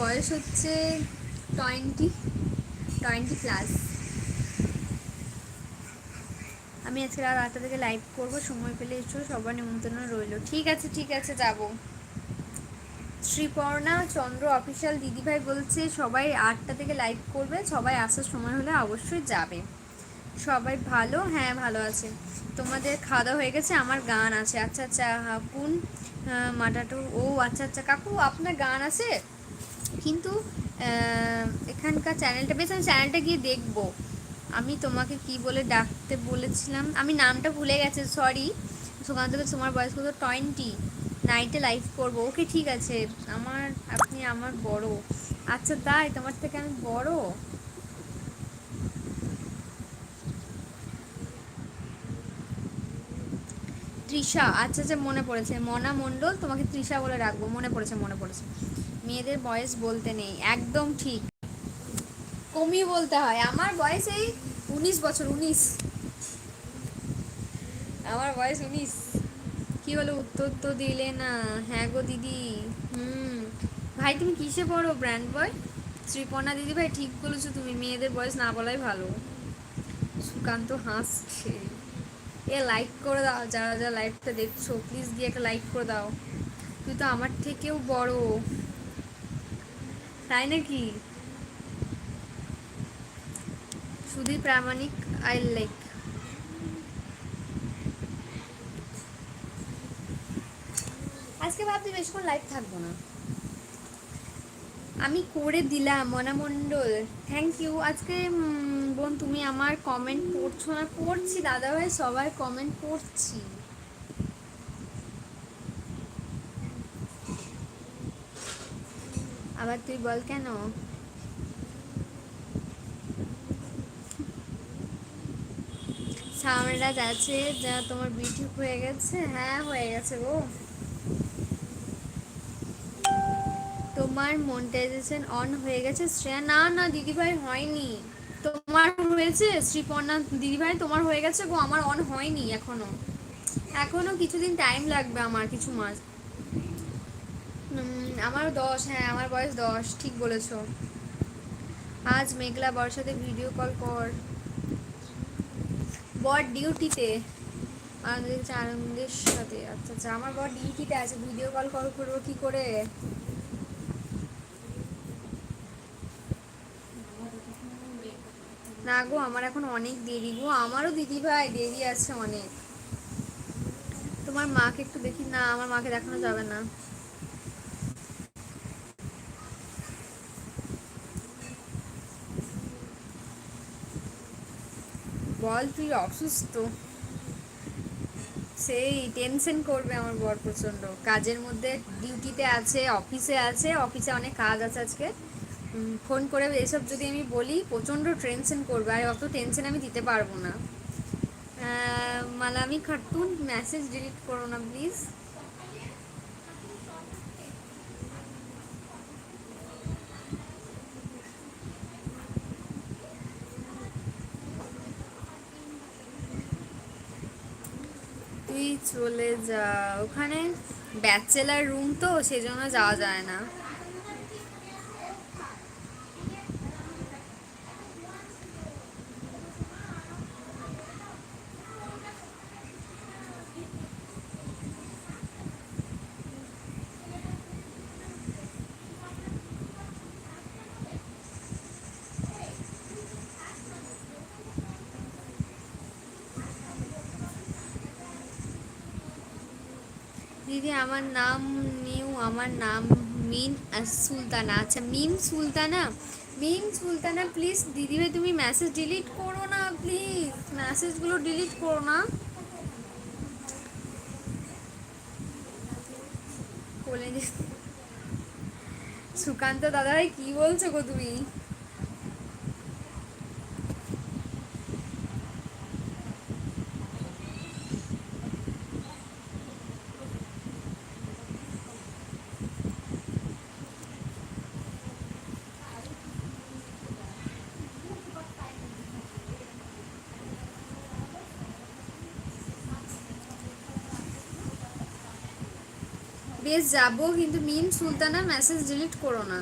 বয়স হচ্ছে twenty twenty plus. আমি আজকে রাত আটটা থেকে লাইভ করব, সময় পেলে এসো, সবার নিমন্ত্রণ রইল। ঠিক আছে ঠিক আছে, যাব। শ্রীপর্ণা, চন্দ্র অফিসিয়াল দিদিভাই বলছে সবাই আটটা থেকে লাইভ করবে, সবাই আসার সময় হলে অবশ্যই যাবে। সবাই ভালো? হ্যাঁ ভালো আছে। তোমাদের খাওয়া দাওয়া হয়ে গেছে? আমার গান আছে। আচ্ছা আচ্ছা কোন মাটাটো, ও আচ্ছা আচ্ছা কাকু, আপনার গান আছে? কিন্তু এখানকার চ্যানেলটা বেশ আমি চ্যানেলটা গিয়ে দেখব। আমি তোমাকে কি বলে ডাকতে বলেছিলাম? আমি নামটা ভুলে গেছে সরি সুকান্ত তোমার বয়স কত? টোয়েন্টি নাইটে লাইভ করব। ওকে, ঠিক আছে। আমার, আপনি আমার বড়। আচ্ছা তাই তোমার থেকে আমি বড়? তৃষা আচ্ছা আচ্ছা মনে পড়েছে। মনা মণ্ডল, তোমাকে তৃষা বলে রাখব। মনে পড়েছে মনে পড়েছে। মেয়েদের বয়স বলতে নেই, একদম ঠিক। কমিয়ে বলতে হয়, আমার বয়স এই উনিশ বছর, উনিশ। আমার বয়স উনিশ। কি হলো উত্তর তো দিলে না। হ্যাঁ গো দিদি। হুম। ভাই, তুমি কিসে পড়ো ব্র্যান্ড বয় শ্রীপর্ণা দিদি ভাই, ঠিক বলেছ তুমি, মেয়েদের বয়স না বলাই ভালো। সুকান্ত হাসছে। এ লাইক করে দাও, যারা যারা লাইভটা দেখছ প্লিজ গিয়ে একটা লাইক করে দাও। তুই তো আমার থেকেও বড়। তাই নাকি? সুধীর প্রামাণিক আই লাইক আজকে ভাবছি বেশিক্ষণ লাইভ থাকব না। আমি করে দিলাম মনা মণ্ডল থ্যাংক ইউ আজকে বোন, তুমি আমার কমেন্ট পড়ছো না? পড়ছি, দাদাভাই সবাই কমেন্ট পড়ছি। আবার তুই বল কেন? সামরাজ আছে যা তোমার বিউটি হয়ে গেছে? হ্যাঁ হয়ে গেছে গো। তোমার মনিটাইজেশন অন হয়ে গেছে? শ্রেয়া, না না, দিদিভাই হয়নি। তোমার হয়েছে? শ্রীপর্ণা, দিদিভাই, তোমার হয়ে গেছে গো? আমার অন হয়নি এখনও। এখনও কিছুদিন টাইম লাগবে আমার, কিছু মাস। আমার দশ হ্যাঁ আমার বয়স দশ, ঠিক বলেছ। আজ মেঘলা বর্ষাতে ভিডিও কল কর। বর ডিউটিতে আনন্দের আনন্দের সাথে। আচ্ছা আচ্ছা আমার বর ডিউটিতে আছে ভিডিও কল কল করব কি করে? না গো, আমার এখন অনেক দেরি গো। আমারও দিদি ভাই, দেরি আছে অনেক। তোমার মাকে একটু দেখি, না, আমার মাকে দেখানো যাবে না। বল, তুই অসুস্থ। সেই টেনশন করবে আমার বর প্রচণ্ড। কাজের মধ্যে ডিউটিতে আছে অফিসে আছে অফিসে অনেক কাজ আছে আজকে। ফোন করে এসব যদি আমি বলি, প্রচণ্ড টেনশন করবে। আর অত টেনশন আমি দিতে পারব না। মালামি খাটুন মেসেজ ডিলিট করো না প্লিজ তুই চলে যা ওখানে ব্যাচেলার রুম তো সেজন্য যাওয়া যায় না। দিদি, আমার নাম নিউ, আমার নাম মিন সুলতানা। আচ্ছা মিম সুলতানা? মিম সুলতানা প্লিজ দিদিভাই তুমি মেসেজ ডিলিট করো না প্লিজ মেসেজগুলো ডিলিট করো না। সুকান্ত দাদাভাই, কি বলছো গো তুমি? বেশ যাব কিন্তু মিম সুলতানা মেসেজ ডিলিট করো না।